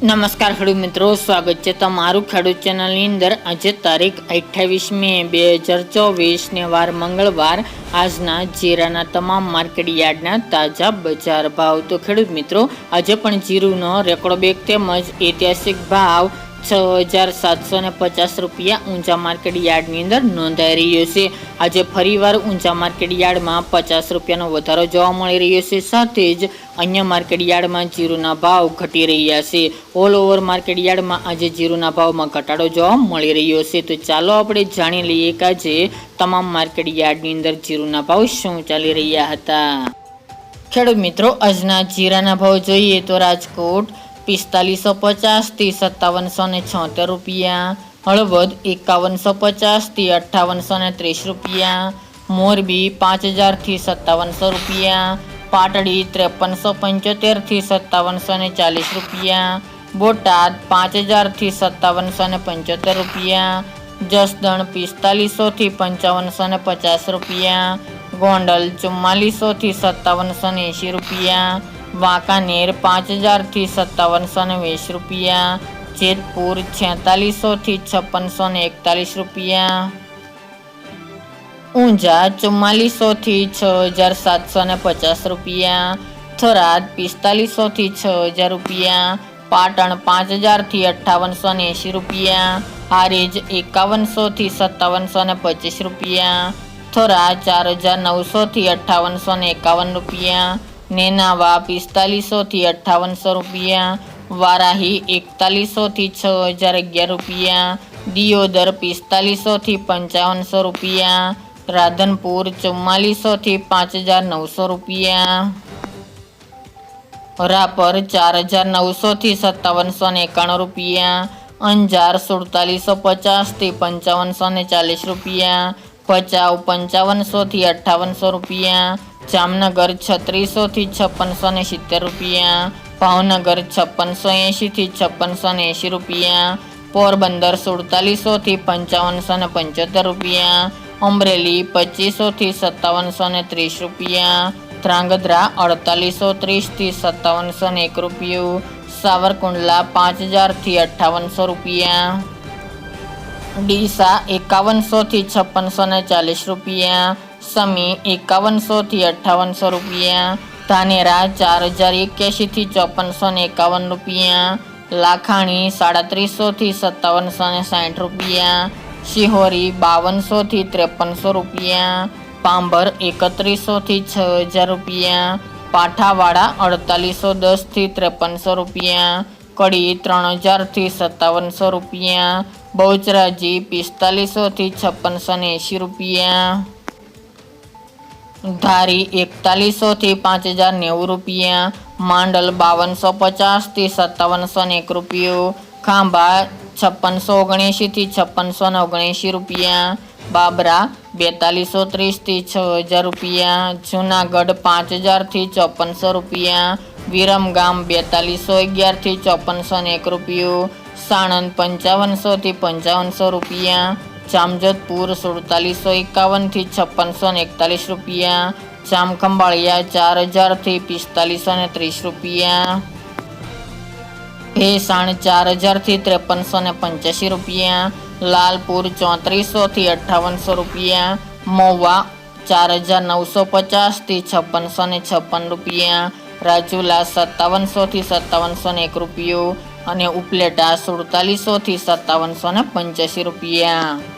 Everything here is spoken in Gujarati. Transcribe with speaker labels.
Speaker 1: નમસ્કાર ખેડૂત મિત્રો, સ્વાગત છે તમારું ખેડૂત ચેનલની અંદર. આજે તારીખ અઠ્ઠાવીસ મે બે હજાર ચોવીસને વાર મંગળવાર. આજના જીરાના તમામ માર્કેટ યાર્ડના તાજા બજાર ભાવ. તો ખેડૂત મિત્રો, આજે પણ જીરુનો રેકોર્ડ બેગ તેમજ ઐતિહાસિક ભાવ છ હજાર સાતસો ને પચાસ રૂપિયા ઊંચા માર્કેટ યાર્ડની અંદર નોંધાઈ રહ્યો છે. આજે ફરીવાર ઊંચા માર્કેટ યાર્ડમાં પચાસ રૂપિયાનો વધારો જોવા મળી રહ્યો છે. સાથે જ અન્ય માર્કેટ યાર્ડમાં જીરુના ભાવ ઘટી રહ્યા છે. ઓલ ઓવર માર્કેટ યાર્ડમાં આજે જીરુના ભાવમાં ઘટાડો જોવા મળી રહ્યો છે. તો ચાલો આપણે જાણી લઈએ કે આજે તમામ માર્કેટ યાર્ડની અંદર જીરુના ભાવ શું ચાલી રહ્યા હતા. ખેડૂત મિત્રો, આજના જીરાના ભાવ જોઈએ તો રાજકોટ પિસ્તાલીસો પચાસથી સત્તાવનસો ને છોતેર રૂપિયા, હળવદ એકાવનસો પચાસથી અઠ્ઠાવનસો ને ત્રીસ રૂપિયા, મોરબી પાંચ હજારથી સત્તાવનસો રૂપિયા, પાટડી ત્રેપનસો પંચોતેરથી સત્તાવનસો ને ચાલીસ રૂપિયા, બોટાદ પાંચ હજારથી સત્તાવનસો ને પંચોતેર રૂપિયા, જસદણ પિસ્તાલીસોથી પંચાવનસો ને પચાસ રૂપિયા, ગોંડલ ચુમ્માલીસોથી સત્તાવનસો ને એંશી રૂપિયા વાંકાનેર પાંચ હજારથી સત્તાવનસો ને વીસ રૂપિયા, જેતપુર છેતાલીસોથી છપ્પનસો ને એકતાલીસ રૂપિયા, ઊંઝા ચુમ્માલીસોથી છ હજાર સાતસો ને પચાસ રૂપિયા, થરાદ પિસ્તાલીસોથી છ હજાર રૂપિયા, પાટણ પાંચ હજારથી અઠ્ઠાવનસો ને એંશી રૂપિયા, હારેજ એકાવનસોથી સત્તાવનસો ને પચીસ રૂપિયા, થરા ચાર હજાર નવસોથી અઠ્ઠાવનસો ને એકાવન રૂપિયા નેનાવા પિસ્તાલીસોથી અઠ્ઠાવનસો રૂપિયા, વારાહી એકતાલીસોથી છ હજાર અગિયાર રૂપિયા, દિયોદર પિસ્તાલીસોથી પંચાવનસો રૂપિયા, રાધનપુર ચુમ્માલીસોથી પાંચ હજાર નવસો રૂપિયા, રાપર ચાર હજાર નવસોથી સત્તાવનસો ને એકાણું રૂપિયા, અંજાર સુડતાલીસો પચાસથી પંચાવનસો ને ચાલીસ રૂપિયા, ભચાઉ પંચાવનસોથી અઠ્ઠાવનસો રૂપિયા જામનગર છત્રીસોથી છપ્પનસો ને સિત્તેર રૂપિયા, ભાવનગર છપ્પનસો એંશીથી છપ્પનસો ને એંશી રૂપિયા, પોરબંદર સુડતાલીસોથી પંચાવનસો ને પંચોતેર રૂપિયા, અમરેલી પચીસોથી સત્તાવનસો ને ત્રીસ રૂપિયા, ધ્રાંગધ્રા અડતાલીસો ત્રીસથી સત્તાવનસો ને એક રૂપિયું, સાવરકુંડલા પાંચ હજારથી અઠ્ઠાવનસો રૂપિયા, ડીસા એકાવનસોથી છપ્પનસો ને ચાલીસ રૂપિયા સમી એકાવનસોથી અઠ્ઠાવનસો રૂપિયા, ધાનેરા ચાર હજાર એક્યાસીથી ચોપનસો ને એકાવન રૂપિયા, લાખાણી સાડત્રીસોથી સત્તાવનસો ને સાઠ રૂપિયા, શિહોરી બાવનસોથી ત્રેપનસો રૂપિયા, પાંભર એકત્રીસોથી છ હજાર રૂપિયા, પાઠાવાડા અડતાલીસો દસથી ત્રેપનસો રૂપિયા, કડી ત્રણ હજારથી સત્તાવનસો રૂપિયા, બહુચરાજી પિસ્તાલીસોથી છપ્પનસો ને એંશી રૂપિયા. ધારી એકતાલીસોથી પાંચ હજાર નેવું રૂપિયા, માંડલ બાવનસો પચાસથી સત્તાવનસો એક રૂપિયું, ખાંભા છપ્પનસો ઓગણએંશીથી છપ્પનસો ઓગણએંશી રૂપિયા, બાબરા બેતાલીસો ત્રીસથી છ હજાર રૂપિયા, જૂનાગઢ પાંચ હજારથી ચોપનસો રૂપિયા, વિરમગામ બેતાલીસો અગિયારથી ચોપનસો એક રૂપિયું, સાણંદ પંચાવનસોથી પંચાવનસો રૂપિયા જામજોધપુર સુડતાલીસો એકાવનથી છપ્પનસો ને એકતાલીસ રૂપિયા. જામખંભાળિયા ચાર હજારથી પિસ્તાલીસો ને ત્રીસ રૂપિયા. ભેસાણ ચાર હજારથી ત્રેપનસો ને પંચ્યાસી રૂપિયા. લાલપુર ચોત્રીસોથી અઠ્ઠાવનસો રૂપિયા. મોવા ચાર હજાર નવસો પચાસથી છપ્પનસો ને છપ્પન રૂપિયા. રાજુલા સત્તાવનસોથી સત્તાવનસો ને એક રૂપિયો. અને ઉપલેટા સુડતાલીસોથી સત્તાવનસો ને પંચ્યાસી રૂપિયા.